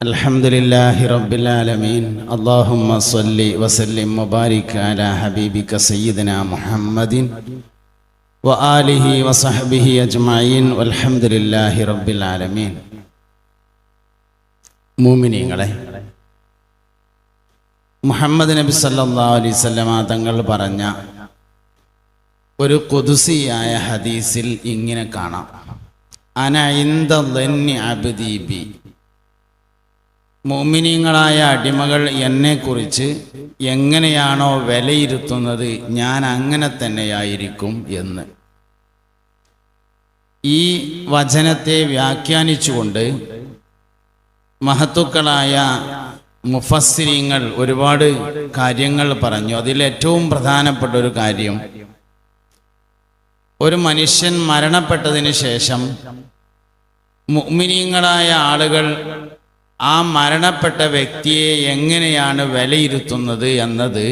الحمد لله رب العالمين اللهم صل وسلم وبارك على حبيبك سيدنا محمد وآله وصحبه أجمعين والحمد لله رب العالمين മൂമിനീങ്ങളെ മുഹമ്മദ് നബി സല്ലാ അലൈവല്ലമ തങ്ങൾ പറഞ്ഞ ഒരു കുതുസിയായ ഹദീസിൽ ഇങ്ങനെ കാണാം അന ഇന്ദ അബ്ദീബി മോമിനിയങ്ങളായ അടിമകൾ എന്നെക്കുറിച്ച് എങ്ങനെയാണോ വിലയിരുത്തുന്നത് ഞാൻ അങ്ങനെ തന്നെയായിരിക്കും എന്ന്. ഈ വചനത്തെ വ്യാഖ്യാനിച്ചുകൊണ്ട് മഹത്തുക്കളായ മുഫസ്സിരിങ്ങൾ ഒരുപാട് കാര്യങ്ങൾ പറഞ്ഞു. അതിലേറ്റവും പ്രധാനപ്പെട്ട ഒരു കാര്യം ഒരു മനുഷ്യൻ മരണപ്പെട്ടതിന് ശേഷം മുഅ്മിനീങ്ങളായ ആളുകൾ ആ മരണപ്പെട്ട വ്യക്തിയെ എങ്ങനെയാണ് വിലയിരുത്തുന്നത് എന്നത്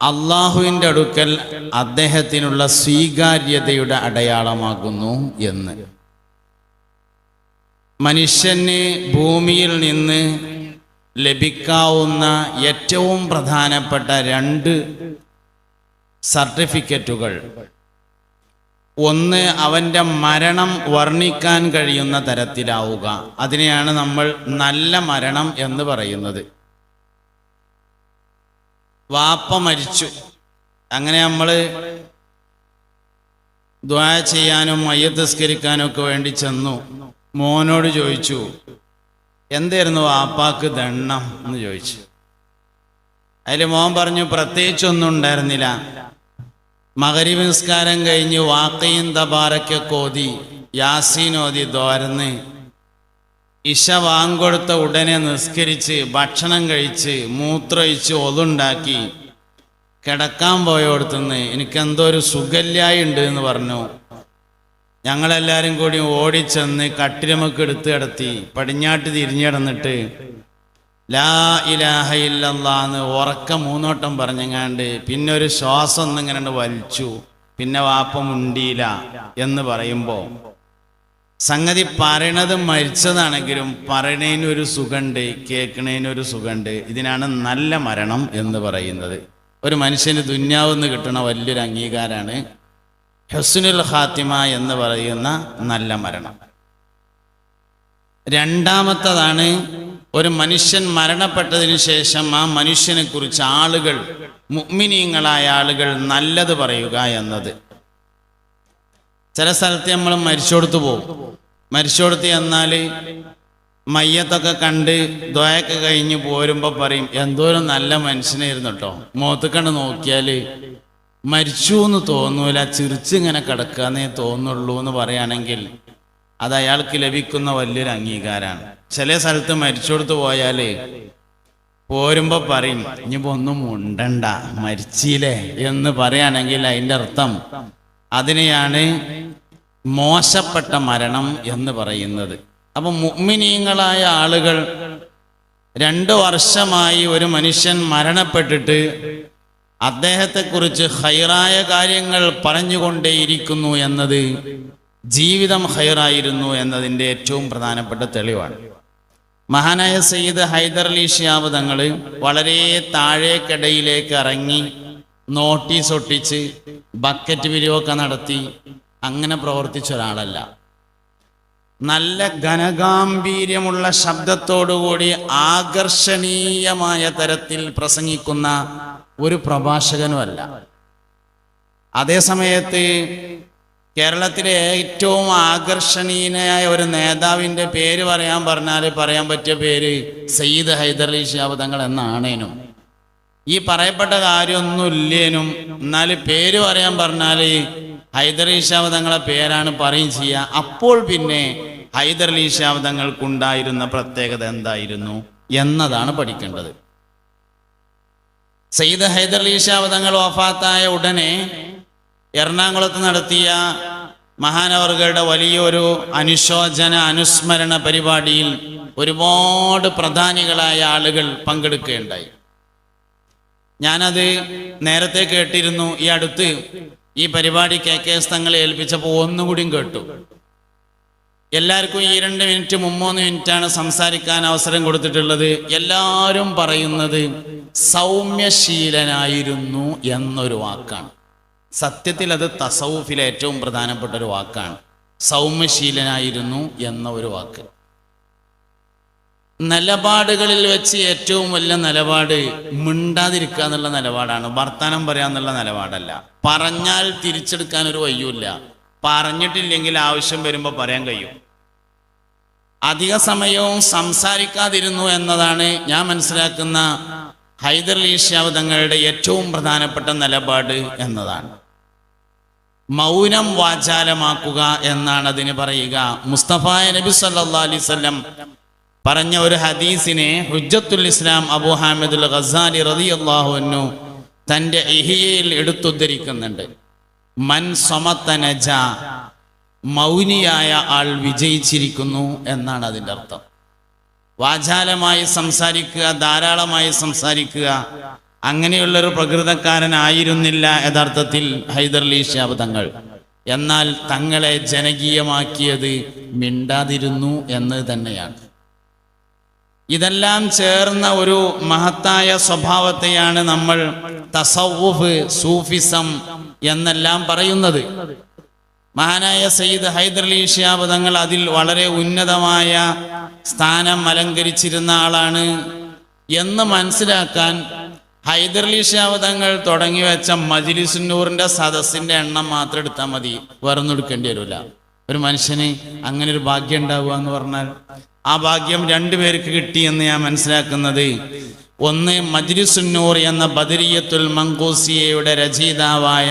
അള്ളാഹുവിന്റെ അടുക്കൽ അദ്ദേഹത്തിനുള്ള സ്വീകാര്യതയുടെ അടയാളമാകുന്നു എന്ന്. മനുഷ്യന് ഭൂമിയിൽ നിന്ന് ലഭിക്കാവുന്ന ഏറ്റവും പ്രധാനപ്പെട്ട രണ്ട് സർട്ടിഫിക്കറ്റുകൾ. ഒന്ന് അവന്റെ മരണം വർണിക്കാൻ കഴിയുന്ന തരത്തിലാവുക. അതിനെയാണ് നമ്മൾ നല്ല മരണം എന്ന് പറയുന്നത്. വാപ്പ മരിച്ചു. അങ്ങനെ നമ്മൾ ദ്വാ ചെയ്യാനും മയ്യത്തസ്കരിക്കാനും ഒക്കെ വേണ്ടി ചെന്നു. മോനോട് ചോദിച്ചു എന്തായിരുന്നു വാപ്പാക്ക് ദണ്ണം? എന്ന് ചോദിച്ചു. അതിൽ മോൻ പറഞ്ഞു പ്രത്യേകിച്ചൊന്നും ഉണ്ടായിരുന്നില്ല. മകരീബ് നിസ്കാരം കഴിഞ്ഞ് വാക്കയും തബാറയ്ക്കൊക്കെ ഓതി യാസീൻ ഓതി തോരന്ന്. ഇഷ വാങ്കൊടുത്ത ഉടനെ നിസ്കരിച്ച് ഭക്ഷണം കഴിച്ച് മൂത്രയിച്ച് ഒതുണ്ടാക്കി. കിടക്കാൻ പോയോടത്തുനിന്ന് എനിക്കെന്തോ ഒരു സുഖല്യായി ഉണ്ട് എന്ന് പറഞ്ഞു. ഞങ്ങളെല്ലാവരും കൂടി ഓടിച്ചെന്ന് കട്ടിലമൊക്കെ എടുത്ത് കിടത്തി പടിഞ്ഞാട്ട് തിരിഞ്ഞിടന്നിട്ട് ലാ ഇലാഹ ഇല്ലല്ലാന്ന് ഉറക്ക മൂന്നോട്ടം പറഞ്ഞങ്ങാണ്ട് പിന്നെ ഒരു ശ്വാസം ഒന്നിങ്ങനെ വലിച്ചു. പിന്നെ വാപ്പ മുണ്ടിയില്ല എന്ന് പറയുമ്പോൾ സംഗതി പറയണത് മരിച്ചതാണെങ്കിലും പറയണേനൊരു സുഖമുണ്ട് കേൾക്കണേനൊരു സുഖമുണ്ട് ഇതിനാണ് നല്ല മരണം എന്ന് പറയുന്നത്. ഒരു മനുഷ്യന് ദുന്യാവെന്ന് കിട്ടുന്ന വലിയൊരു അംഗീകാരമാണ് ഹസുനുൽ ഖാത്തിമ എന്ന് പറയുന്ന നല്ല മരണം. രണ്ടാമത്തതാണ് ഒരു മനുഷ്യൻ മരണപ്പെട്ടതിന് ശേഷം ആ മനുഷ്യനെ കുറിച്ച് ആളുകൾ മുഗ്മിനീയങ്ങളായ ആളുകൾ നല്ലത് പറയുക എന്നത്. ചില സ്ഥലത്ത് നമ്മൾ മരിച്ചോടുത്ത് പോകും. മരിച്ചോടുത്ത് എന്നാൽ മയ്യത്തൊക്കെ കണ്ട് ദ്വയൊക്കെ കഴിഞ്ഞ് പോരുമ്പോൾ പറയും എന്തോരം നല്ല മനുഷ്യനായിരുന്നു കേട്ടോ മുഖത്ത് കണ്ട് നോക്കിയാൽ മരിച്ചു എന്ന് തോന്നൂല ചിരിച്ചിങ്ങനെ കിടക്കാന്നേ തോന്നുള്ളൂ എന്ന് പറയുകയാണെങ്കിൽ അത് അയാൾക്ക് ലഭിക്കുന്ന വലിയൊരു അംഗീകാരമാണ് ചില സ്ഥലത്ത് മരിച്ചോടത്ത് പോയാലേ പോരുമ്പോൾ പറയും ഇനിയിപ്പോൾ ഒന്നും ഉണ്ടണ്ട മരിച്ചില്ലേ എന്ന് പറയുകയാണെങ്കിൽ അതിന്റെ അർത്ഥം അതിനെയാണ് മോശപ്പെട്ട മരണം എന്ന് പറയുന്നത്. അപ്പം മുഗ്മിനീയങ്ങളായ ആളുകൾ രണ്ട് വർഷമായി ഒരു മനുഷ്യൻ മരണപ്പെട്ടിട്ട് അദ്ദേഹത്തെക്കുറിച്ച് ഹൈറായ കാര്യങ്ങൾ പറഞ്ഞുകൊണ്ടേയിരിക്കുന്നു എന്നത് ജീവിതം ഹൈറായിരുന്നു എന്നതിന്റെ ഏറ്റവും പ്രധാനപ്പെട്ട തെളിവാണ്. മഹാനായ സയ്യിദ് ഹൈദർ അലി ഷിയാബ് തങ്ങൾ വളരെ താഴേക്കിടയിലേക്ക് ഇറങ്ങി നോട്ടീസ് ഒട്ടിച്ച് ബക്കറ്റ് വിരിവൊക്കെ നടത്തി അങ്ങനെ പ്രവർത്തിച്ച ഒരാളല്ല. നല്ല ഘനഗാംഭീര്യമുള്ള ശബ്ദത്തോടുകൂടി ആകർഷണീയമായ തരത്തിൽ പ്രസംഗിക്കുന്ന ഒരു പ്രഭാഷകനുമല്ല. അതേസമയത്ത് കേരളത്തിലെ ഏറ്റവും ആകർഷണീയനായ ഒരു നേതാവിന്റെ പേര് പറയാൻ പറഞ്ഞാൽ പറയാൻ പറ്റിയ പേര് സയ്യിദ് ഹൈദർ അലി ഷിയാബ് തങ്ങൾ എന്നാണേനും. ഈ പറയപ്പെട്ട കാര്യമൊന്നും ഇല്ലേനും എന്നാൽ പേര് പറയാൻ പറഞ്ഞാൽ ഹൈദർ അലി ഷിയാബ് തങ്ങളെ പേരാണ് പറയും ചെയ്യുക അപ്പോൾ പിന്നെ ഹൈദർ അലി ഷിയാബ് തങ്ങൾക്കുണ്ടായിരുന്ന പ്രത്യേകത എന്തായിരുന്നു എന്നതാണ് പഠിക്കേണ്ടത്. സയ്യിദ് ഹൈദർ അലി ഷിയാബ് തങ്ങൾ വഫാത്തായ ഉടനെ എറണാകുളത്ത് നടത്തിയ മഹാനവർഗയുടെ വലിയൊരു അനുശോചന അനുസ്മരണ പരിപാടിയിൽ ഒരുപാട് പ്രധാനികളായ ആളുകൾ പങ്കെടുക്കുകയുണ്ടായി. ഞാനത് നേരത്തെ കേട്ടിരുന്നു. ഈ അടുത്ത് ഈ പരിപാടി കെ കെ എസ് തങ്ങളെ ഏൽപ്പിച്ചപ്പോൾ ഒന്നുകൂടിയും കേട്ടു. എല്ലാവർക്കും ഈ രണ്ട് മിനിറ്റ് മുമ്മൂന്ന് മിനിറ്റാണ് സംസാരിക്കാൻ അവസരം കൊടുത്തിട്ടുള്ളത്. എല്ലാവരും പറയുന്നത് സൗമ്യശീലനായിരുന്നു എന്നൊരു വാക്കാണ്. സത്യത്തിൽ അത് തസൗഫിലെ ഏറ്റവും പ്രധാനപ്പെട്ട ഒരു വാക്കാണ്. സൗമ്യശീലനായിരുന്നു എന്ന ഒരു വാക്ക്. നിലപാടുകളിൽ വെച്ച് ഏറ്റവും വലിയ നിലപാട് മിണ്ടാതിരിക്കുക എന്നുള്ള നിലപാടാണ്. വർത്തമാനം പറയാന്നുള്ള നിലപാടല്ല. പറഞ്ഞാൽ തിരിച്ചെടുക്കാൻ ഒരു വയ്യൂല്ല പറഞ്ഞിട്ടില്ലെങ്കിൽ ആവശ്യം വരുമ്പോൾ പറയാൻ കഴിയും. അധിക സമയവും സംസാരിക്കാതിരുന്നു എന്നതാണ് ഞാൻ മനസ്സിലാക്കുന്ന ഹൈദർ തങ്ങളുടെ ഏറ്റവും പ്രധാനപ്പെട്ട നിലപാട് എന്നതാണ്. മൗനം വാചാലമാക്കുക എന്നാണ് അതിന് പറയുക. മുസ്തഫ നബി സല്ലാ അലൈവല്ലം പറഞ്ഞ ഒരു ഹദീസിനെ ഹുജ്ജത്തുൽ ഇസ്ലാം അബു ഹാമിദുൽ ഖസാലി റതി അള്ളാഹുനു തന്റെ ഇഹിയയിൽ എടുത്തുദ്ധരിക്കുന്നുണ്ട്. മൻ സമത്തനജ മൗനിയായ ആൾ വിജയിച്ചിരിക്കുന്നു എന്നാണ് അതിന്റെ അർത്ഥം. വാചാലമായി സംസാരിക്കുക ധാരാളമായി സംസാരിക്കുക അങ്ങനെയുള്ളൊരു പ്രകൃതക്കാരനായിരുന്നില്ല യഥാർത്ഥത്തിൽ ഹൈദർലി ഷാബ് തങ്ങൾ. എന്നാൽ തങ്ങളെ ജനകീയമാക്കിയത് മിണ്ടാതിരുന്നു എന്ന് തന്നെയാണ്. ഇതെല്ലാം ചേർന്ന ഒരു മഹത്തായ സ്വഭാവത്തെയാണ് നമ്മൾ തസവുഫ് സൂഫിസം എന്നെല്ലാം പറയുന്നത്. മഹാനായ സയ്യിദ് ഹൈദർലി ഷിയാബ് തങ്ങൾ അതിൽ വളരെ ഉന്നതമായ സ്ഥാനം അലങ്കരിച്ചിരുന്ന ആളാണ് എന്ന് മനസ്സിലാക്കാൻ ഹൈദർലി ശാവതങ്ങൾ തങ്ങൾ തുടങ്ങി വെച്ച മജിലിസുന്നൂറിന്റെ സദസ്സിന്റെ എണ്ണം മാത്രം എടുത്താൽ മതി. വേറൊന്നും വരില്ല ഒരു മനുഷ്യന് അങ്ങനെ ഒരു ഭാഗ്യം ഉണ്ടാവുക എന്ന് പറഞ്ഞാൽ ആ ഭാഗ്യം രണ്ടു പേർക്ക് കിട്ടി എന്ന് ഞാൻ മനസ്സിലാക്കുന്നത് ഒന്ന് മജ്ലിസുന്നൂർ എന്ന ബദരിയത്തുൽ മങ്കൂസിയയുടെ രചയിതാവായ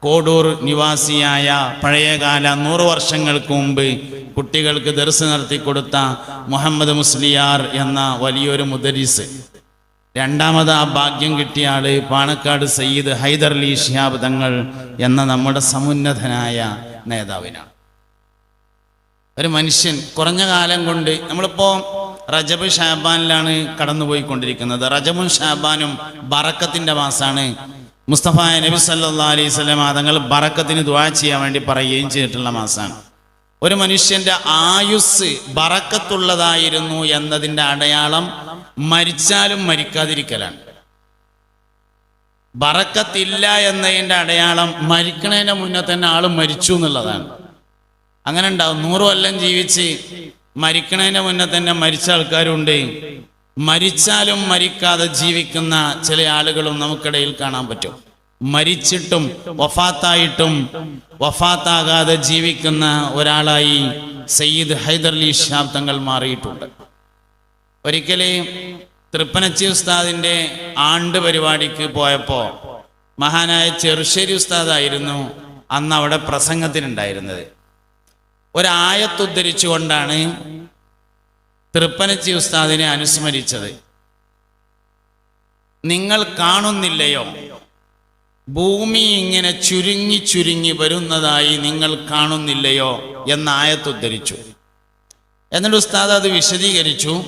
കോഡൂർ നിവാസിയായ പഴയകാല നൂറ് വർഷങ്ങൾക്ക് മുമ്പ് കുട്ടികൾക്ക് ദർസ് നടത്തി കൊടുത്ത മുഹമ്മദ് മുസ്ലിയാർ എന്ന വലിയൊരു മുദരിസ്. രണ്ടാമത് ആ ഭാഗ്യം കിട്ടിയ ആൾ പാണക്കാട് സയ്യിദ് ഹൈദർ അലി ഷിഹാബ് തങ്ങൾ എന്ന നമ്മുടെ സമുന്നതനായ നേതാവിനാണ്. ഒരു മനുഷ്യൻ കുറഞ്ഞ കാലം കൊണ്ട് നമ്മളിപ്പോ റജബ് ഷാബാനിലാണ് കടന്നുപോയിക്കൊണ്ടിരിക്കുന്നത്. റജബും ഷാബാനും ബറക്കത്തിന്റെ മാസാണ്. മുസ്തഫ നബി സല്ലാ അലൈഹി സ്വലം തങ്ങൾ ബറക്കത്തിന് ദുവാ ചെയ്യാൻ വേണ്ടി പറയുകയും ചെയ്തിട്ടുള്ള മാസമാണ് ഒരു മനുഷ്യന്റെ ആയുസ് ബറക്കത്തുള്ളതായിരുന്നു എന്നതിന്റെ അടയാളം മരിച്ചാലും മരിക്കാതിരിക്കലാണ്. ബറക്കത്തില്ല എന്നതിന്റെ അടയാളം മരിക്കണതിന്റെ മുന്നേ തന്നെ ആൾ മരിച്ചു എന്നുള്ളതാണ്. അങ്ങനെ ഉണ്ടാവും. നൂറ് കൊല്ലം ജീവിച്ച് മരിക്കണതിന് മുന്നേ തന്നെ മരിച്ച ആൾക്കാരുണ്ട്. മരിച്ചാലും മരിക്കാതെ ജീവിക്കുന്ന ചില ആളുകളും നമുക്കിടയിൽ കാണാൻ പറ്റും. മരിച്ചിട്ടും വഫാത്തായിട്ടും വഫാത്താകാതെ ജീവിക്കുന്ന ഒരാളായി സയ്യിദ് ഹൈദർലി ഷാബ് തങ്ങൾ മാറിയിട്ടുണ്ട്. ഒരിക്കലേ തൃപ്പനച്ചി ഉസ്താദിന്റെ ആണ്ട് പരിപാടിക്ക് പോയപ്പോ മഹാനായ ചെറുശ്ശേരി ഉസ്താദായിരുന്നു അന്ന് അവിടെ പ്രസംഗത്തിനുണ്ടായിരുന്നത്. ഒരായത്തുദ്ധരിച്ചുകൊണ്ടാണ് തൃപ്പനച്ചി ഉസ്താദിനെ അനുസ്മരിച്ചത്. നിങ്ങൾ കാണുന്നില്ലയോ? ഭൂമി ഇങ്ങനെ ചുരുങ്ങി ചുരുങ്ങി വരുന്നതായി നിങ്ങൾ കാണുന്നില്ലയോ എന്ന ആയത്തുദ്ധരിച്ചു എന്നിട്ട് ഉസ്താദ് അത് വിശദീകരിച്ചു.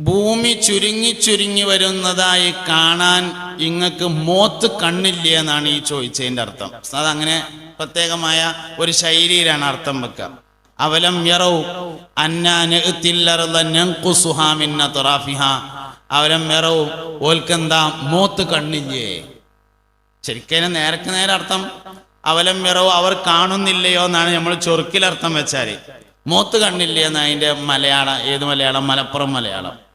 ഭൂമി ചുരുങ്ങി ചുരുങ്ങി വരുന്നതായി കാണാൻ ഇങ്ങക്ക് മോത്ത് കണ്ണില്ലേ എന്നാണ് ഈ ചോദിച്ചതിന്റെ അർത്ഥം. ഉസ്താദ് അങ്ങനെ പ്രത്യേകമായ ഒരു ശൈലിയിലാണ് അർത്ഥം വെക്കുക. അവലം യറവ് അന്നാനുഹാമിന്ന അവലം മിറവും ഓൽക്കെന്താ മൂത്ത് കണ്ണില്ലേ? ശരിക്കും നേരക്ക് നേരെ അർത്ഥം അവലം മിറവ് അവർ കാണുന്നില്ലയോ എന്നാണ് നമ്മൾ ചൊറുക്കിലർത്ഥം വെച്ചാൽ മൂത്ത് കണ്ണില്ലേ എന്ന് അതിന്റെ മലയാളം ഏത് മലയാളം? മലപ്പുറം മലയാളം.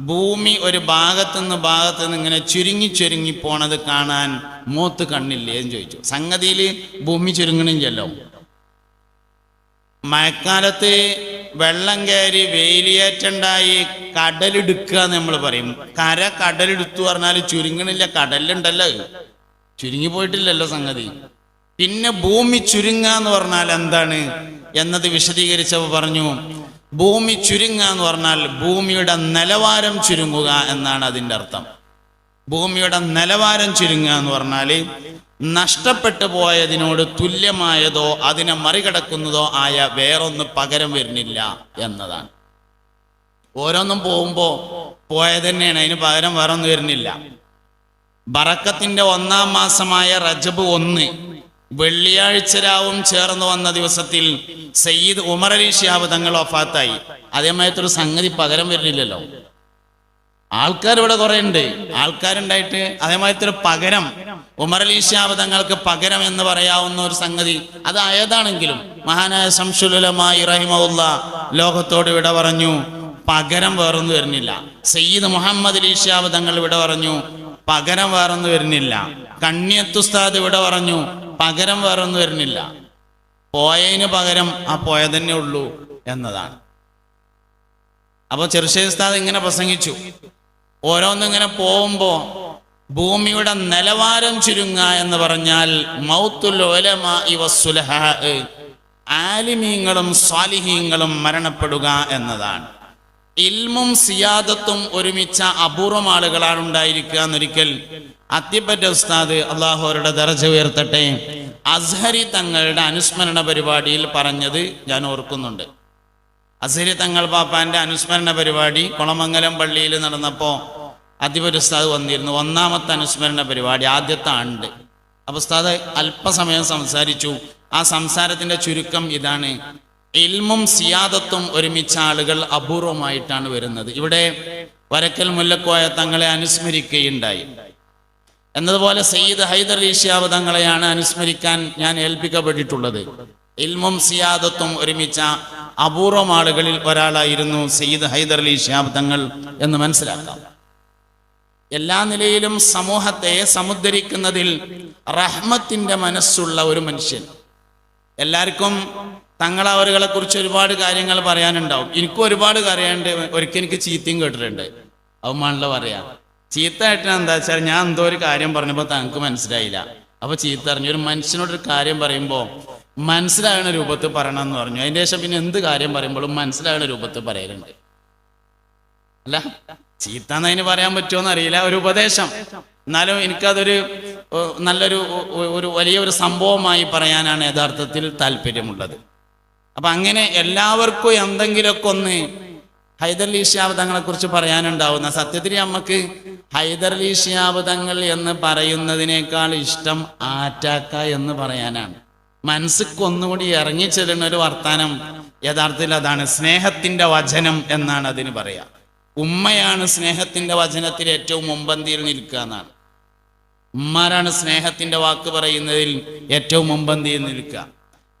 ഭൂമി ഒരു ഭാഗത്തുനിന്ന് ഭാഗത്തു നിന്ന് ഇങ്ങനെ ചുരുങ്ങി ചുരുങ്ങി പോണത് കാണാൻ മൂത്ത് കണ്ണില്ലേ എന്ന് ചോദിച്ചു. സംഗതിയിൽ ഭൂമി ചുരുങ്ങണില്ലല്ലോ. മഴക്കാലത്ത് വെള്ളം കയറി വെയിലിയേറ്റുണ്ടായി കടലെടുക്കുക നമ്മൾ പറയും. കര കടലെടുത്തു പറഞ്ഞാൽ ചുരുങ്ങണില്ല കടലുണ്ടല്ലോ ചുരുങ്ങി പോയിട്ടില്ലല്ലോ സംഗതി. പിന്നെ ഭൂമി ചുരുങ്ങുക എന്ന് പറഞ്ഞാൽ എന്താണ്? എന്നത് വിശദീകരിച്ചപ്പോൾ പറഞ്ഞു. ഭൂമി ചുരുങ്ങുക എന്ന് പറഞ്ഞാൽ ഭൂമിയുടെ നിലവാരം ചുരുങ്ങുക എന്നാണ് അതിന്റെ അർത്ഥം. ഭൂമിയുടെ നിലവാരം ചുരുങ്ങുക എന്ന് പറഞ്ഞാൽ നഷ്ടപ്പെട്ടു പോയതിനോട് തുല്യമായതോ അതിനെ മറികടക്കുന്നതോ ആയ വേറൊന്ന് പകരം വരുന്നില്ല എന്നതാണ്. ഓരോന്നും പോകുമ്പോൾ പോയത് തന്നെയാണ് അതിന് പകരം വേറൊന്നും വരുന്നില്ല. ബറക്കത്തിന്റെ ഒന്നാം മാസമായ റജബ് ഒന്ന് വെള്ളിയാഴ്ച രാവും ചേർന്ന് വന്ന ദിവസത്തിൽ സയ്യിദ് ഉമർ അലി ഷിയാബ് തങ്ങൾ ഒഫാത്തായി അതേമായിട്ടൊരു സംഗതി പകരം വരുന്നില്ലല്ലോ. ആൾക്കാർ ഇവിടെ കുറെ ഉണ്ട് ആൾക്കാരുണ്ടായിട്ട് അതേമാതിരി പകരം ഷിഹാബ് തങ്ങൾക്ക് പകരം എന്ന് പറയാവുന്ന ഒരു സംഗതി അത് ആയതാണെങ്കിലും മഹാനായ സംശുലമായി റഹിമുള്ള ലോകത്തോട് ഇവിടെ പറഞ്ഞു പകരം വേറൊന്നും വരുന്നില്ല. സയ്യിദ് മുഹമ്മദ് അലി തങ്ങൾ ഇവിടെ പറഞ്ഞു പകരം വേറൊന്നും വരുന്നില്ല. കണ്ണിയത്തുസ്താദ് ഇവിടെ പറഞ്ഞു പകരം വേറൊന്നും വരുന്നില്ല. പോയതിന് പകരം ആ പോയതന്നെ ഉള്ളൂ എന്നതാണ്. അപ്പോൾ ചെറുശ്ശേരി ഉസ്താദ് ഇങ്ങനെ പ്രസംഗിച്ചു. ഓരോന്നിങ്ങനെ പോകുമ്പോ ഭൂമിയുടെ നിലവാരം ചുരുങ്ങ എന്ന് പറഞ്ഞാൽ ആലിമീങ്ങളും സ്വാലിഹീങ്ങളും മരണപ്പെടുക എന്നതാണ്. ഇൽമും സിയാദത്തും ഒരുമിച്ച അപൂർവം ആളുകളാണ് ഉണ്ടായിരിക്കുക എന്നൊരിക്കൽ അത്തിപ്പറ്റ ഉസ്താദ് അള്ളാഹു ദർജ ഉയർത്തട്ടെ. അസ്ഹരി തങ്ങളുടെ അനുസ്മരണ പരിപാടിയിൽ പറഞ്ഞത് ഞാൻ ഓർക്കുന്നുണ്ട്. അസരി തങ്ങൾ പാപ്പാന്റെ അനുസ്മരണ പരിപാടി കുളമംഗലം പള്ളിയിൽ നടന്നപ്പോൾ അതിപരുസ്താദ് വന്നിരുന്നു. ഒന്നാമത്തെ അനുസ്മരണ പരിപാടി ആദ്യത്തെ ആണ്ട്. അപ്പൊ ഉസ്താദ് അല്പസമയം സംസാരിച്ചു. ആ സംസാരത്തിന്റെ ചുരുക്കം ഇതാണ്. ഇൽമും സിയാദത്തും ഒരുമിച്ച ആളുകൾ അപൂർവമായിട്ടാണ് വരുന്നത്. ഇവിടെ വരക്കൽ മുല്ലക്കോയ തങ്ങളെ അനുസ്മരിക്കുകയുണ്ടായി. എന്നതുപോലെ സയ്യിദ് ഹൈദർ ഈഷ്യാവ് തങ്ങളെയാണ് അനുസ്മരിക്കാൻ ഞാൻ ഏൽപ്പിക്കപ്പെട്ടിട്ടുള്ളത്. ഇൽമും സിയാദത്തും ഒരുമിച്ച അപൂർവം ആളുകളിൽ ഒരാളായിരുന്നു സയ്യിദ് ഹൈദർ അലി ഷിഹാബ് തങ്ങൾ എന്ന് മനസ്സിലാക്കാം. എല്ലാ നിലയിലും സമൂഹത്തെ സമുദ്ധരിക്കുന്നതിൽ റഹ്മത്തിന്റെ മനസ്സുള്ള ഒരു മനുഷ്യൻ. എല്ലാവർക്കും തങ്ങളവരുകളെ കുറിച്ച് ഒരുപാട് കാര്യങ്ങൾ പറയാനുണ്ടാവും. എനിക്കും ഒരുപാട് കാര്യമുണ്ട് ഒരിക്കൽ എനിക്ക് ചീത്തയും കേട്ടിട്ടുണ്ട്. അവന്മാണല്ലോ പറയാ. ചീത്ത എന്താ വെച്ചാൽ ഞാൻ എന്തോ ഒരു കാര്യം പറഞ്ഞപ്പോൾ തങ്ങൾക്ക് മനസ്സിലായില്ല. അപ്പൊ ചീത്ത അറിഞ്ഞു. ഒരു മനുഷ്യനോടൊരു കാര്യം പറയുമ്പോൾ മനസ്സിലാകുന്ന രൂപത്തിൽ പറയണം എന്ന് പറഞ്ഞു. അതിന്റെ ശേഷം പിന്നെ എന്ത് കാര്യം പറയുമ്പോഴും മനസ്സിലാകുന്ന രൂപത്തിൽ പറയലുണ്ട്. അല്ല ചീത്ത എന്നതിന് പറയാൻ പറ്റുമോ അറിയില്ല. ഒരു ഉപദേശം. എന്നാലും എനിക്കതൊരു നല്ലൊരു ഒരു വലിയൊരു സംഭവമായി പറയാനാണ് യഥാർത്ഥത്തിൽ താല്പര്യമുള്ളത്. അപ്പൊ അങ്ങനെ എല്ലാവർക്കും എന്തെങ്കിലുമൊക്കെ ഒന്ന് ഹൈദർലി ഷിയാബ് കുറിച്ച് പറയാനുണ്ടാവുന്ന സത്യത്തിൽ നമുക്ക് ഹൈദർലി ഷിയാബ് എന്ന് പറയുന്നതിനേക്കാൾ ഇഷ്ടം ആറ്റാക്ക എന്ന് പറയാനാണ്. മനസ്സിക്ക് ഇറങ്ങി ചെല്ലുന്ന ഒരു വർത്താനം യഥാർത്ഥത്തിൽ അതാണ്. സ്നേഹത്തിന്റെ വചനം എന്നാണ് അതിന് പറയാ. ഉമ്മയാണ് സ്നേഹത്തിന്റെ വചനത്തിൽ ഏറ്റവും മുമ്പന്തിയിൽ നിൽക്കുക എന്നാണ്. ഉമ്മാരാണ് സ്നേഹത്തിന്റെ വാക്ക് പറയുന്നതിൽ ഏറ്റവും മുമ്പന്തിയിൽ നിൽക്കുക.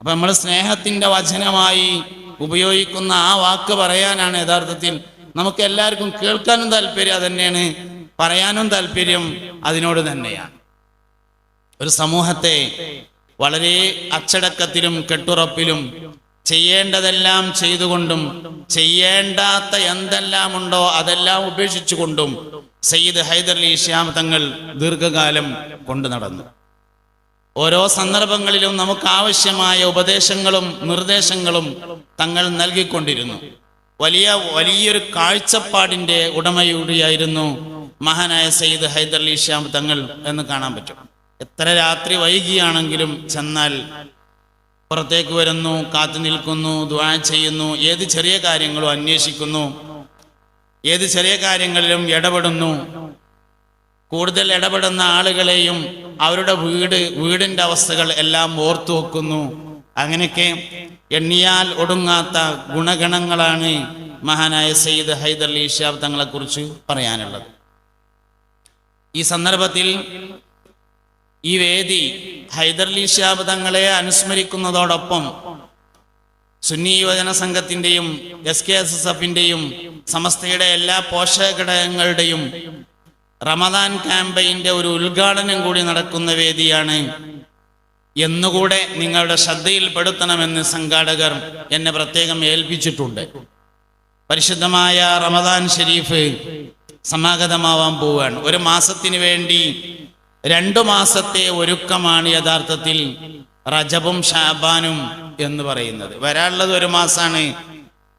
അപ്പൊ നമ്മൾ സ്നേഹത്തിന്റെ വചനമായി ഉപയോഗിക്കുന്ന ആ വാക്ക് പറയാനാണ് യഥാർത്ഥത്തിൽ. നമുക്ക് എല്ലാവർക്കും കേൾക്കാനും താല്പര്യം അത് തന്നെയാണ് പറയാനും താല്പര്യം അതിനോട് തന്നെയാണ്. ഒരു സമൂഹത്തെ വളരെ അച്ചടക്കത്തിലും കെട്ടുറപ്പിലും ചെയ്യേണ്ടതെല്ലാം ചെയ്തുകൊണ്ടും ചെയ്യേണ്ടാത്ത എന്തെല്ലാം ഉണ്ടോ അതെല്ലാം ഉപേക്ഷിച്ചുകൊണ്ടും സയ്യിദ് ഹൈദർ അലി ശ്യാം തങ്ങൾ ദീർഘകാലം കൊണ്ടു നടന്നു. ഓരോ സന്ദർഭങ്ങളിലും നമുക്ക് ആവശ്യമായ ഉപദേശങ്ങളും നിർദ്ദേശങ്ങളും തങ്ങൾ നൽകിക്കൊണ്ടിരുന്നു. വലിയ വലിയൊരു കാഴ്ചപ്പാടിന്റെ ഉടമയൂടിയായിരുന്നു മഹാനായ സയ്യിദ് ഹൈദർലി ശ്യാം തങ്ങൾ എന്ന് കാണാൻ പറ്റും. എത്ര രാത്രി വൈകിയാണെങ്കിലും ചെന്നാൽ പുറത്തേക്ക് വരുന്നു കാത്തു നിൽക്കുന്നു ദ്വാ ചെയ്യുന്നു ഏത് ചെറിയ കാര്യങ്ങളും അന്വേഷിക്കുന്നു ഏത് ചെറിയ കാര്യങ്ങളിലും ഇടപെടുന്നു. കൂടുതൽ ഇടപെടുന്ന ആളുകളെയും അവരുടെ വീട് വീടിന്റെ അവസ്ഥകൾ എല്ലാം ഓർത്തു വെക്കുന്നു. അങ്ങനെയൊക്കെ എണ്ണിയാൽ ഒടുങ്ങാത്ത ഗുണഗണങ്ങളാണ് മഹാനായ സയ്യിദ് ഹൈദർ അലി ഷാബ് തങ്ങളെ കുറിച്ച് പറയാനുള്ളത്. ഈ സന്ദർഭത്തിൽ ഈ വേദി ഹൈദർലി ഷാബ് തങ്ങളെ അനുസ്മരിക്കുന്നതോടൊപ്പം സുന്നി യുവജന സംഘത്തിന്റെയും എസ് കെ എസ് എസ് എഫിന്റെയും സമസ്തയുടെ എല്ലാ പോഷക ഘടകങ്ങളുടെയും റമദാൻ ക്യാമ്പയിന്റെ ഒരു ഉദ്ഘാടനം കൂടി നടക്കുന്ന വേദിയാണ്. എന്നുകൂടെ നിങ്ങളുടെ ശ്രദ്ധയിൽപ്പെടുത്തണമെന്ന് സംഘാടകർ എന്നെ പ്രത്യേകം ഏൽപ്പിച്ചിട്ടുണ്ട്. പരിശുദ്ധമായ റമദാൻ ഷെരീഫ് സമാഗതമാവാൻ പോവുകയാണ്. ഒരു മാസത്തിന് വേണ്ടി രണ്ടു മാസത്തെ ഒരുക്കമാണ് യഥാർത്ഥത്തിൽ റജബും ഷാബാനും എന്ന് പറയുന്നത്. വരാനുള്ളത് ഒരു മാസമാണ്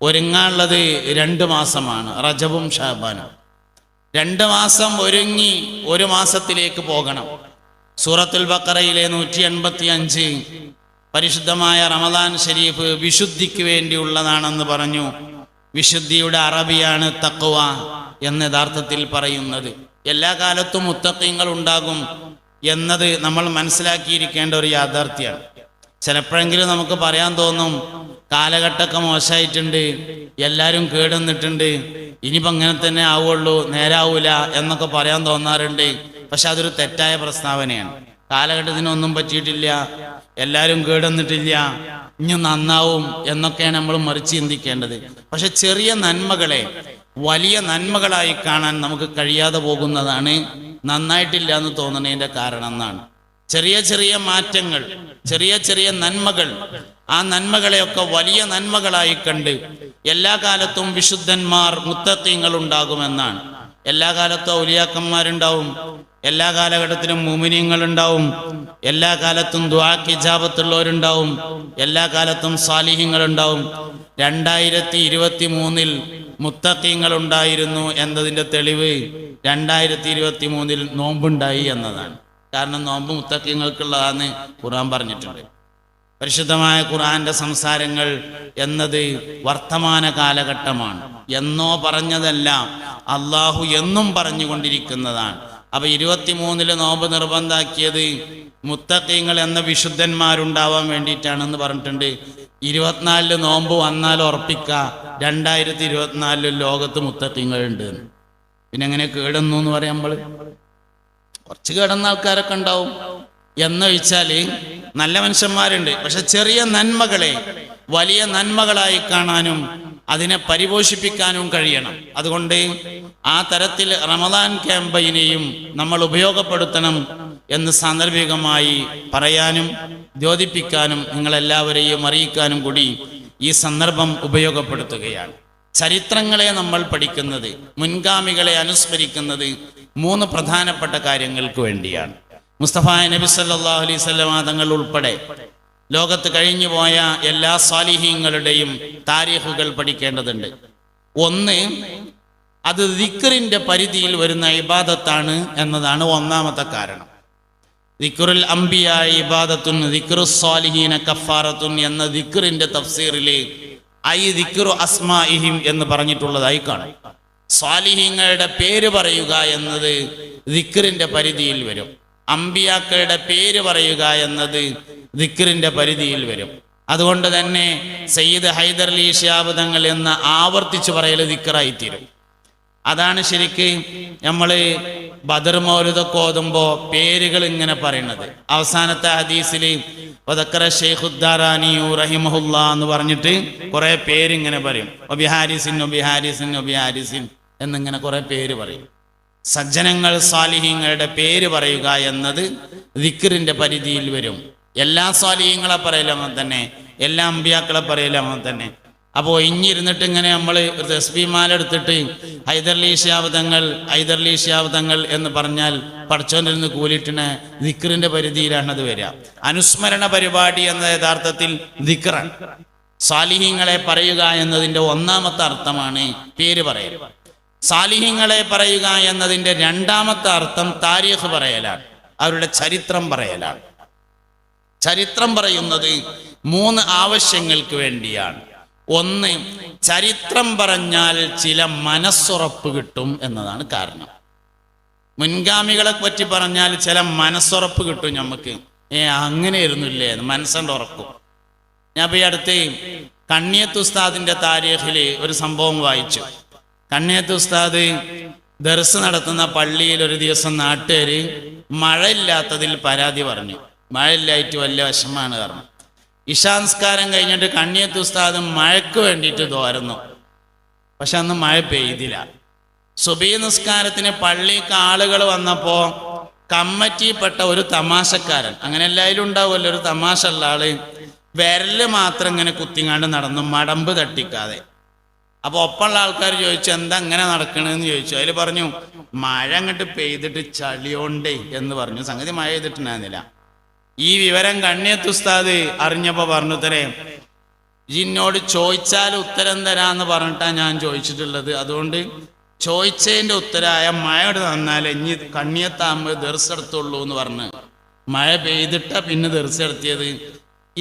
ഒരുങ്ങാനുള്ളത് രണ്ട് മാസമാണ് റജബും ഷാബാനും. രണ്ട് മാസം ഒരുങ്ങി ഒരു മാസത്തിലേക്ക് പോകണം. സൂറത്തുൽ ബക്കറയിലെ നൂറ്റി എൺപത്തി അഞ്ച് പരിശുദ്ധമായ റമദാൻ ഷരീഫ് വിശുദ്ധിക്ക് വേണ്ടിയുള്ളതാണെന്ന് പറഞ്ഞു. വിശുദ്ധിയുടെ അറബിയാണ് തക്കുവ എന്ന് യഥാർത്ഥത്തിൽ പറയുന്നത്. എല്ലാ കാലത്തും മുത്തക്കങ്ങൾ ഉണ്ടാകും എന്നത് നമ്മൾ മനസ്സിലാക്കിയിരിക്കേണ്ട ഒരു യാഥാർത്ഥ്യമാണ്. ചിലപ്പോഴെങ്കിലും നമുക്ക് പറയാൻ തോന്നും കാലഘട്ടമൊക്കെ മോശമായിട്ടുണ്ട് എല്ലാവരും കേടുന്നിട്ടുണ്ട് ഇനിയിപ്പോൾ അങ്ങനെ തന്നെ ആവുള്ളൂ നേരാവൂല എന്നൊക്കെ പറയാൻ തോന്നാറുണ്ട്. പക്ഷെ അതൊരു തെറ്റായ പ്രസ്താവനയാണ്. കാലഘട്ടത്തിനൊന്നും പറ്റിയിട്ടില്ല എല്ലാവരും കേടുന്നിട്ടില്ല ഇനി നന്നാവും എന്നൊക്കെയാണ് നമ്മൾ മറിച്ച് ചിന്തിക്കേണ്ടത്. പക്ഷെ ചെറിയ നന്മകളെ വലിയ നന്മകളായി കാണാൻ നമുക്ക് കഴിയാതെ പോകുന്നതാണ് നന്നായിട്ടില്ല എന്ന് തോന്നുന്നതിന്റെ കാരണം എന്നാണ്. ചെറിയ ചെറിയ മാറ്റങ്ങൾ ചെറിയ ചെറിയ നന്മകൾ. ആ നന്മകളെയൊക്കെ വലിയ നന്മകളായി കണ്ട് എല്ലാ കാലത്തും വിശുദ്ധന്മാർ മുത്തത്വങ്ങൾ ഉണ്ടാകുമെന്നാണ് എല്ലാ കാലത്തും ഔലിയാക്കന്മാരുണ്ടാവും. എല്ലാ കാലഘട്ടത്തിലും മുമിനിയങ്ങൾ ഉണ്ടാവും എല്ലാ കാലത്തും ദ്വാക്ക് ഇജാബത്തുള്ളവരുണ്ടാവും എല്ലാ കാലത്തും സാലിഹ്യങ്ങൾ ഉണ്ടാവും രണ്ടായിരത്തി ഇരുപത്തി മൂന്നിൽ മുത്തക്കീങ്ങൾ ഉണ്ടായിരുന്നു എന്നതിന്റെ തെളിവ് രണ്ടായിരത്തി ഇരുപത്തി മൂന്നിൽ നോമ്പുണ്ടായി എന്നതാണ്. കാരണം നോമ്പ് മുത്തക്കിങ്ങൾക്കുള്ളതാന്ന് ഖുർആൻ പറഞ്ഞിട്ടുണ്ട്. പരിശുദ്ധമായ ഖുർആന്റെ സംസാരങ്ങൾ എന്നത് വർത്തമാന കാലഘട്ടമാണ്. എന്നോ പറഞ്ഞതല്ല അള്ളാഹു എന്നും പറഞ്ഞുകൊണ്ടിരിക്കുന്നതാണ്. അപ്പൊ ഇരുപത്തിമൂന്നിൽ നോമ്പ് നിർബന്ധാക്കിയത് മുത്തക്കിങ്ങൾ എന്ന വിശുദ്ധന്മാരുണ്ടാവാൻ വേണ്ടിയിട്ടാണെന്ന് പറഞ്ഞിട്ടുണ്ട്. ഇരുപത്തിനാലിൽ നോമ്പ് വന്നാൽ ഉറപ്പിക്ക രണ്ടായിരത്തി ഇരുപത്തിനാലിൽ ലോകത്ത് മുത്തക്കിങ്ങൾ ഉണ്ട് പിന്നെ എങ്ങനെ കേടുന്നു എന്ന് പറയാം നമ്മൾ? കുറച്ച് കേടുന്ന ആൾക്കാരൊക്കെ ഉണ്ടാവും. എന്ന് വെച്ചാൽ നല്ല മനുഷ്യന്മാരുണ്ട്. പക്ഷെ ചെറിയ നന്മകളെ വലിയ നന്മകളായി കാണാനും അതിനെ പരിപോഷിപ്പിക്കാനും കഴിയണം. അതുകൊണ്ട് ആ തരത്തിൽ റമദാൻ ക്യാമ്പയിനെയും നമ്മൾ ഉപയോഗപ്പെടുത്തണം എന്ന് സാന്ദർഭികമായി പറയാനും ദ്യോതിപ്പിക്കാനും നിങ്ങളെല്ലാവരെയും അറിയിക്കാനും കൂടി ഈ സന്ദർഭം ഉപയോഗപ്പെടുത്തുകയാണ്. ചരിത്രങ്ങളെ നമ്മൾ പഠിക്കുന്നത് മുൻഗാമികളെ അനുസ്മരിക്കുന്നത് മൂന്ന് പ്രധാനപ്പെട്ട കാര്യങ്ങൾക്ക് വേണ്ടിയാണ്. മുസ്തഫ നബി സല്ലല്ലാഹു അലൈഹി തങ്ങൾ ഉൾപ്പെടെ ലോകത്ത് കഴിഞ്ഞുപോയ എല്ലാ സാലിഹീങ്ങളുടെയും താരീഖുകൾ പഠിക്കേണ്ടതുണ്ട്. ഒന്ന് അത് ദിക്റിന്റെ പരിധിയിൽ വരുന്ന ഇബാദത്താണ് എന്നതാണ് ഒന്നാമത്തെ കാരണം. ദിക്റുൽ അംബിയ ഇബാദത്തുൻ ദിക്റു സ്വാലിഹീന കഫാറത്തുൻ എന്ന ദിക്റിന്റെ തഫ്സീറിലെ ഐ ദിക്റു അസ്മാഇഹിം എന്ന് പറഞ്ഞിട്ടുള്ളതായി കാണും. സ്വാലിഹീങ്ങളുടെ പേര് പറയുക എന്നത് ദിക്റിന്റെ പരിധിയിൽ വരും. അമ്പിയാക്കളുടെ പേര് പറയുക എന്നത് ദിക്റിന്റെ പരിധിയിൽ വരും. അതുകൊണ്ട് തന്നെ സയ്യിദ് ഹൈദർ അലി ഷിയാബ് തങ്ങൾ എന്ന് ആവർത്തിച്ചു പറയൽ തീരും അതാണ് ശരിക്ക് നമ്മൾ ബദർ മൗലുദൊക്കെ ഓതുമ്പോൾ പേരുകൾ ഇങ്ങനെ പറയുന്നത് അവസാനത്തെ ഹദീസിൽ ഒതക്കറ ഷെയ്ഖുദ്ദാറാനിയു റഹിമഹുല്ല എന്ന് പറഞ്ഞിട്ട് കുറേ പേരിങ്ങനെ പറയും. ഒബിഹാരിസിൻ ഒബിഹാരിസിൻ ഒബിഹാരിസിൻ എന്നിങ്ങനെ കുറെ പേര് പറയും. സജ്ജനങ്ങൾ സ്വാലിഹ്യങ്ങളുടെ പേര് പറയുക എന്നത് ദിക്റിന്റെ പരിധിയിൽ വരും. എല്ലാ സ്വാലിഹ്യങ്ങളെ പറയലും അങ്ങനെ തന്നെ. എല്ലാ അമ്പിയാക്കളെ പറയലും അങ്ങനെ തന്നെ. അപ്പോൾ ഇഞ്ഞിരുന്നിട്ട് ഇങ്ങനെ നമ്മൾ ഒരു തസ്ബിമാല എടുത്തിട്ട് ഹൈദർലി ശാബ്ദങ്ങൾ ഹൈദർലി ശാബ്ദങ്ങൾ എന്ന് പറഞ്ഞാൽ പഠിച്ചോണ്ടിരുന്ന് കൂലിട്ടിന് ദിക്കറിന്റെ പരിധിയിലാണ് അത് വരിക. അനുസ്മരണ പരിപാടി എന്ന യഥാർത്ഥത്തിൽ ദിക്കറാണ് സാലിഹ്യങ്ങളെ പറയുക എന്നതിന്റെ ഒന്നാമത്തെ അർത്ഥമാണ് പേര് പറയൽ സാലിഹ്യങ്ങളെ പറയുക എന്നതിന്റെ രണ്ടാമത്തെ അർത്ഥം താരീഖ് പറയലാണ്. അവരുടെ ചരിത്രം പറയലാണ്. ചരിത്രം പറയുന്നത് മൂന്ന് ആവശ്യങ്ങൾക്ക് വേണ്ടിയാണ്. ഒന്ന് ചരിത്രം പറഞ്ഞാൽ ചില മനസ്സുറപ്പ് കിട്ടും എന്നതാണ് കാരണം. മുൻഗാമികളെ പറ്റി പറഞ്ഞാൽ ചില മനസ്സുറപ്പ് കിട്ടും നമുക്ക്. ഏ അങ്ങനെയായിരുന്നില്ലേ മനസ്സിന്റെ ഉറക്കും. ഞാൻ ഇപ്പൊ ഈ അടുത്ത് കണ്ണിയത്ത് ഉസ്താദിന്റെ താരീഖിൽ ഒരു സംഭവം വായിച്ചു. കണ്ണിയത്ത് ഉസ്താദ് ദർസ് നടത്തുന്ന പള്ളിയിൽ ഒരു ദിവസം നാട്ടുകാര് മഴയില്ലാത്തതിൽ പരാതി പറഞ്ഞു. മഴയില്ലായിട്ട് വലിയ വിഷമാണ് കാരണം. ഇഷാംസ്കാരം കഴിഞ്ഞിട്ട് കണ്ണിയത്ത് ഉസ്താദ് മഴയ്ക്ക് വേണ്ടിയിട്ട് തോരുന്നു. പക്ഷെ അന്ന് മഴ പെയ്തില്ല. സുബീ നിസ്കാരത്തിന് പള്ളിക്ക് ആളുകൾ വന്നപ്പോ കമ്മറ്റിപ്പെട്ട ഒരു തമാശക്കാരൻ അങ്ങനെ എല്ലാവരും ഉണ്ടാവുമല്ലോ ഒരു തമാശ ഉള്ള ആൾ വിരൽ മാത്രം ഇങ്ങനെ കുത്തിങ്ങാണ്ട് നടന്നു മടമ്പ് തട്ടിക്കാതെ. അപ്പൊ ഒപ്പമുള്ള ആൾക്കാർ ചോദിച്ചു എന്താ അങ്ങനെ നടക്കണെന്ന് ചോദിച്ചു. അതിൽ പറഞ്ഞു മഴ അങ്ങോട്ട് പെയ്തിട്ട് ചളിയോണ്ടേ എന്ന് പറഞ്ഞു. സംഗതി മഴ ചെയ്തിട്ടുണ്ടായിരുന്നില്ല ഈ വിവരം കണ്ണിയത്ത് ഉസ്താദ് അറിഞ്ഞപ്പോ പറഞ്ഞു തരേ ജിന്നോട് ചോദിച്ചാൽ ഉത്തരം തരാന്ന് പറഞ്ഞിട്ടാ ഞാൻ ചോദിച്ചിട്ടുള്ളത്. അതുകൊണ്ട് ചോദിച്ചതിന്റെ ഉത്തരായ മഴയോട് തന്നാൽ ഇനി കണ്ണിയത്താകുമ്പോൾ ദർശെടുത്തുള്ളൂ എന്ന് പറഞ്ഞ്. മഴ പെയ്തിട്ടാ പിന്നെ ദർശെടുത്തിയത്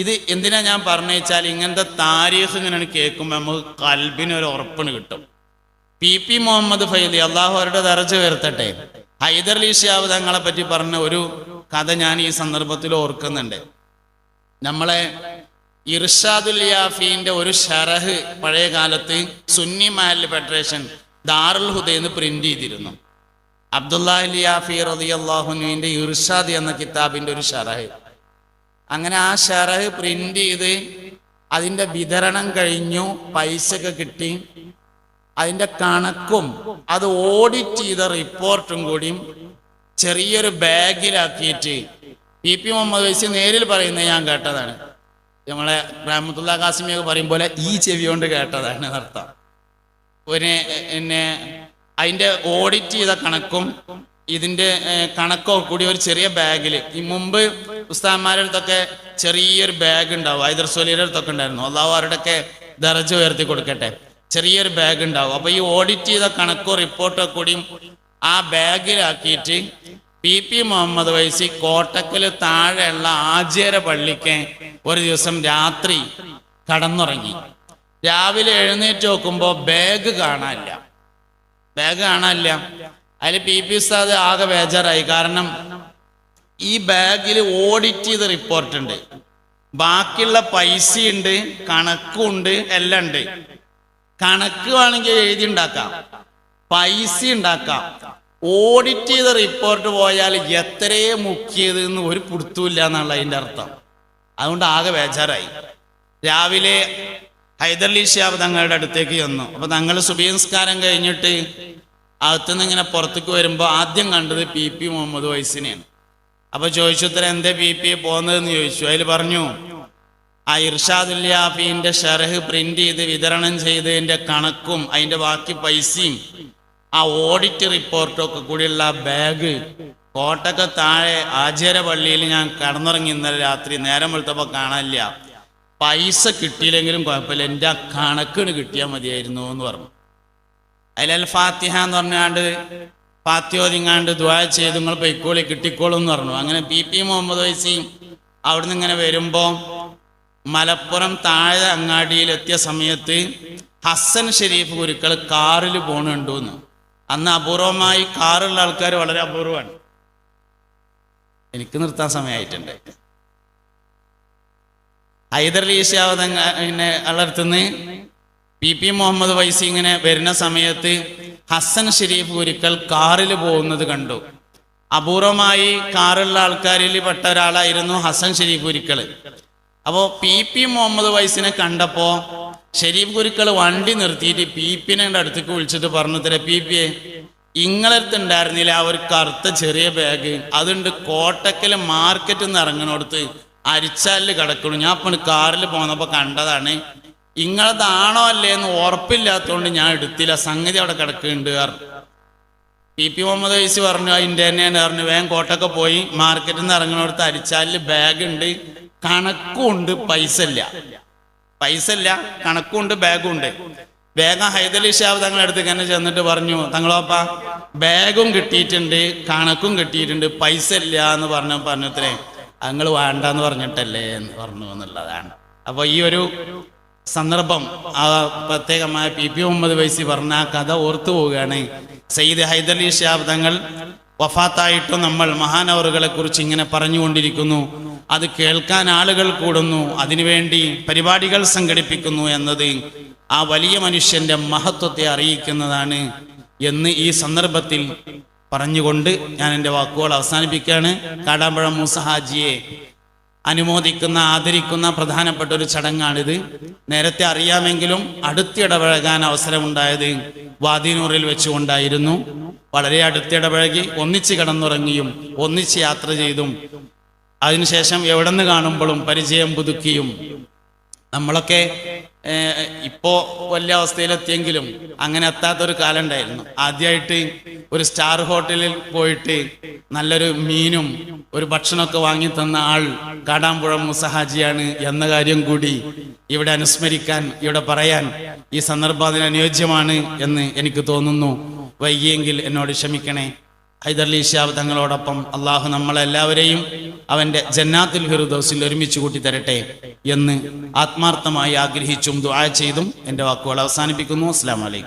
ഇത് എന്തിനാ ഞാൻ പറഞ്ഞു വെച്ചാൽ ഇങ്ങനത്തെ താരീഖ് ഇങ്ങനെ കേൾക്കുമ്പോൾ നമുക്ക് കൽബിന് ഒരു ഉറപ്പിന് കിട്ടും. പി പി മുഹമ്മദ് ഫൈദി അള്ളാഹു അവരുടെ ദർജ ഉയർത്തട്ടെ. ഹൈദർലി ഷിയാബ് തങ്ങളെ പറ്റി പറഞ്ഞ ഒരു കഥ ഞാൻ ഈ സന്ദർഭത്തിൽ ഓർക്കുന്നുണ്ട്. നമ്മളെ ഇർഷാദുൽ യാഫീന്റെ ഒരു ഷറഹ് പഴയ കാലത്ത് സുന്നി മാൽ ഫെഡറേഷൻ ദാറുൽ ഹുദയെന്ന് പ്രിന്റ് ചെയ്തിരുന്നു. അബ്ദുല്ലാഹി യാഫി റതി അള്ളാഹുനുവിന്റെ ഇർഷാദ് എന്ന കിതാബിന്റെ ഒരു ഷറഹ് അങ്ങനെ ആ ഷറഹ് പ്രിന്റ് ചെയ്ത് അതിന്റെ വിതരണം കഴിഞ്ഞു പൈസ ഒക്കെ കിട്ടി. അതിന്റെ കണക്കും അത് ഓഡിറ്റ് ചെയ്ത റിപ്പോർട്ടും കൂടി ചെറിയൊരു ബാഗിലാക്കിയിട്ട് പി പി മുഹമ്മദ് വൈസി നേരിൽ പറയുന്നത് ഞാൻ കേട്ടതാണ്. നമ്മളെ റഹമത്തുള്ള കാസിമിയൊക്കെ പറയും പോലെ ഈ ചെവി കൊണ്ട് കേട്ടതാണ് നർത്തം പിന്നെ അതിന്റെ ഓഡിറ്റ് ചെയ്ത കണക്കും ഇതിന്റെ കണക്കോ കൂടി ഒരു ചെറിയ ബാഗിൽ ഈ മുമ്പ് ഉസ്താന്മാരുടെ അടുത്തൊക്കെ ചെറിയൊരു ബാഗ് ഉണ്ടാവും. ഹൈദർ സോലിയുടെ അടുത്തൊക്കെ ഉണ്ടായിരുന്നു. അള്ളാഹു അവരുടെയൊക്കെ ദറജ ഉയർത്തി കൊടുക്കട്ടെ. ചെറിയൊരു ബാഗ് ഉണ്ടാവും. അപ്പൊ ഈ ഓഡിറ്റ് ചെയ്ത കണക്കോ റിപ്പോർട്ടോ കൂടിയും ആ ബാഗിലാക്കിയിട്ട് പി പി മുഹമ്മദ് വൈസി കോട്ടക്കൽ താഴെയുള്ള ആചേര പള്ളിക്ക് ഒരു ദിവസം രാത്രി കടന്നുറങ്ങി. രാവിലെ എഴുന്നേറ്റ് നോക്കുമ്പോ ബാഗ് കാണാനില്ല. ബാഗ് കാണാനില്ല. അതിൽ പി പി ഉസ്താദ് ആകെ ബേജാറായി. കാരണം ഈ ബാഗിൽ ഓഡിറ്റ് ചെയ്ത റിപ്പോർട്ട് ഉണ്ട്. ബാക്കിയുള്ള പൈസയുണ്ട് കണക്കുണ്ട് എല്ലാം ഉണ്ട്. കണക്ക് വേണമെങ്കിൽ എഴുതി ഉണ്ടാക്കാം. പൈസ ഉണ്ടാക്കാം. ഓഡിറ്റ് ചെയ്ത റിപ്പോർട്ട് പോയാൽ എത്രയെ മുക്കിയത് എന്ന് ഒരു പിടുത്തമില്ല എന്നുള്ള അതിന്റെ അർത്ഥം. അതുകൊണ്ട് ആകെ ബേജാറായി. രാവിലെ ഹൈദർലി ഷിയാബ് തങ്ങളുടെ അടുത്തേക്ക് ചെന്നു. അപ്പൊ തങ്ങൾ സുബീംസ്കാരം കഴിഞ്ഞിട്ട് അകത്തുനിന്ന് ഇങ്ങനെ പുറത്തേക്ക് വരുമ്പോൾ ആദ്യം കണ്ടത് പി പി മുഹമ്മദ് വൈസിനെയാണ്. അപ്പൊ ചോദിച്ചു ഉത്തരം എന്തേ പി പി പോകുന്നതെന്ന് ചോദിച്ചു? അതിൽ പറഞ്ഞു ആ ഇർഷാദുല്യാഫീന്റെ ഷെറഹ് പ്രിന്റ് ചെയ്ത് വിതരണം ചെയ്തതിന്റെ കണക്കും അതിന്റെ ബാക്കി പൈസയും ആ ഓഡിറ്റ് റിപ്പോർട്ടൊക്കെ കൂടിയുള്ള ബാഗ് കോട്ടക്ക താഴെ ആചാര പള്ളിയിൽ ഞാൻ കടന്നുറങ്ങി ഇന്നലെ രാത്രി നേരം വെളുത്തപ്പോ കാണാനില്ല. പൈസ കിട്ടിയില്ലെങ്കിലും കുഴപ്പമില്ല എന്റെ ആ കണക്കിന് കിട്ടിയാൽ മതിയായിരുന്നു എന്ന് പറഞ്ഞു. അതിൽ ഫാത്തിഹ എന്ന് പറഞ്ഞാണ്ട് ഫാത്തിയോതിങ്ങാണ്ട് ദ്വാ ചെയ്ത് നിങ്ങൾ പൊയ്ക്കോളി കിട്ടിക്കോളും എന്ന് പറഞ്ഞു. അങ്ങനെ പി പി മുഹമ്മദ് വൈസി അവിടുന്ന് ഇങ്ങനെ വരുമ്പോൾ മലപ്പുറം താഴെ അങ്ങാടിയിലെത്തിയ സമയത്ത് ഹസൻ ഷെരീഫ് ഗുരുക്കൾ കാറിൽ പോണുണ്ടു എന്ന്. അന്ന് അപൂർവമായി കാറുള്ള ആൾക്കാർ വളരെ അപൂർവമാണ്. എനിക്ക് നിർത്താൻ സമയമായിട്ടുണ്ട് ഹൈദർലി ഷാവതങ്ങ പിന്നെ അളർത്തുനിന്ന് പി പി മുഹമ്മദ് വൈസി ഇങ്ങനെ വരുന്ന സമയത്ത് ഹസൻ ഷെരീഫ് ഒരിക്കൽ കാറിൽ പോകുന്നത് കണ്ടു. അപൂർവമായി കാറുള്ള ആൾക്കാരിൽ പെട്ട ഒരാളായിരുന്നു ഹസൻ ഷെരീഫ് ഒരിക്കൽ. അപ്പോൾ പി പി മുഹമ്മദ് വൈസിനെ കണ്ടപ്പോൾ ഷെരീഫ് ഗുരുക്കൾ വണ്ടി നിർത്തിയിട്ട് പി പിനെ അടുത്തേക്ക് വിളിച്ചിട്ട് പറഞ്ഞു തരാം പി പിയെ ഇങ്ങളടുത്ത് ഉണ്ടായിരുന്നില്ല ആ ഒരു കറുത്ത ചെറിയ ബാഗ് അതുണ്ട് കോട്ടക്കൽ മാർക്കറ്റിൽ നിന്ന് ഇറങ്ങണോടത്ത് അരിച്ചാലിൽ കിടക്കണു. ഞാൻ ഇപ്പൊ കാറിൽ പോന്നപ്പോൾ കണ്ടതാണ് ഇങ്ങളതാണോ അല്ലേ എന്ന് ഉറപ്പില്ലാത്തതുകൊണ്ട് ഞാൻ എടുത്തില്ല. സംഗതി അവിടെ കിടക്കുന്നുണ്ട് പി പി മുഹമ്മദ് വൈസി പറഞ്ഞു അതിന്റെ തന്നെയാണ് പറഞ്ഞു. വേഗം കോട്ടൊക്കെ പോയി. മാർക്കറ്റിൽ നിന്ന് ഇറങ്ങുന്നിടത്ത് അരിച്ചാലിൽ ബാഗുണ്ട്. ഉണ്ട് കണക്കും ഉണ്ട് പൈസ ഇല്ല പൈസ ഇല്ല കണക്കും ഉണ്ട് ബാഗും ഉണ്ട് വേഗം ഹൈദലി ഷാബ് തങ്ങളുടെ അടുത്തേക്ക് തന്നെ ചെന്നിട്ട് പറഞ്ഞു തങ്ങളോപ്പ ബാഗും കിട്ടിയിട്ടുണ്ട് കണക്കും കിട്ടിയിട്ടുണ്ട് പൈസ ഇല്ല എന്ന് പറഞ്ഞ പറഞ്ഞത്രേ അങ്ങൾ വേണ്ടെന്ന് പറഞ്ഞിട്ടല്ലേ? എന്ന് പറഞ്ഞു എന്നുള്ളതാണ്. അപ്പോൾ ഈ ഒരു സന്ദർഭം ആ പ്രത്യേകമായ പി പി മുഹമ്മദ് വൈസി പറഞ്ഞ ആ കഥ ഓർത്തു പോവുകയാണ്. സയ്യിദ് ഹൈദലി ഷാബ് തങ്ങൾ വഫാത്തായിട്ടും നമ്മൾ മഹാനവറുകളെ കുറിച്ച് ഇങ്ങനെ പറഞ്ഞുകൊണ്ടിരിക്കുന്നു. അത് കേൾക്കാൻ ആളുകൾ കൂടുന്നു. അതിനുവേണ്ടി പരിപാടികൾ സംഘടിപ്പിക്കുന്നു എന്നത് ആ വലിയ മനുഷ്യന്റെ മഹത്വത്തെ അറിയിക്കുന്നതാണ് എന്ന് ഈ സന്ദർഭത്തിൽ പറഞ്ഞുകൊണ്ട് ഞാൻ എന്റെ വാക്കുകൾ അവസാനിപ്പിക്കുകയാണ്. കാടാമ്പഴം മൂസ ഹാജിയെ അനുമോദിക്കുന്ന ആദരിക്കുന്ന പ്രധാനപ്പെട്ട ഒരു ചടങ്ങാണിത്. നേരത്തെ അറിയാമെങ്കിലും അടുത്തിടപഴകാൻ അവസരമുണ്ടായത് വാദിനൂറിൽ വെച്ചുകൊണ്ടായിരുന്നു. വളരെ അടുത്തിടപഴകി ഒന്നിച്ച് കിടന്നുറങ്ങിയും ഒന്നിച്ച് യാത്ര ചെയ്തും അതിനുശേഷം എവിടെ നിന്ന് കാണുമ്പോഴും പരിചയം പുതുക്കിയും. നമ്മളൊക്കെ ഇപ്പോ വലിയ അവസ്ഥയിലെത്തിയെങ്കിലും അങ്ങനെ എത്താത്തൊരു കാലം ഉണ്ടായിരുന്നു ആദ്യമായിട്ട് ഒരു സ്റ്റാർ ഹോട്ടലിൽ പോയിട്ട് നല്ലൊരു മീനും ഒരു ഭക്ഷണമൊക്കെ വാങ്ങി തന്ന ആൾ കാടാമ്പുഴ മുസഹാജിയാണ് എന്ന കാര്യം കൂടി ഇവിടെ അനുസ്മരിക്കാൻ ഇവിടെ പറയാൻ ഈ സന്ദർഭം അതിന് അനുയോജ്യമാണ് എന്ന് എനിക്ക് തോന്നുന്നു. വൈകിയെങ്കിൽ എന്നോട് ക്ഷമിക്കണേ. ഹൈദർലി ഷാബ് തങ്ങളോടൊപ്പം അള്ളാഹു നമ്മളെല്ലാവരെയും അവന്റെ ജന്നാത്തുൽ ഫിറുദോസിൽ ഒരുമിച്ച് കൂട്ടി തരട്ടെ എന്ന് ആത്മാർത്ഥമായി ആഗ്രഹിച്ചും ദുആ ചെയ്തും എന്റെ വാക്കുകൾ അവസാനിപ്പിക്കുന്നു. അസ്സാം വലൈക്കും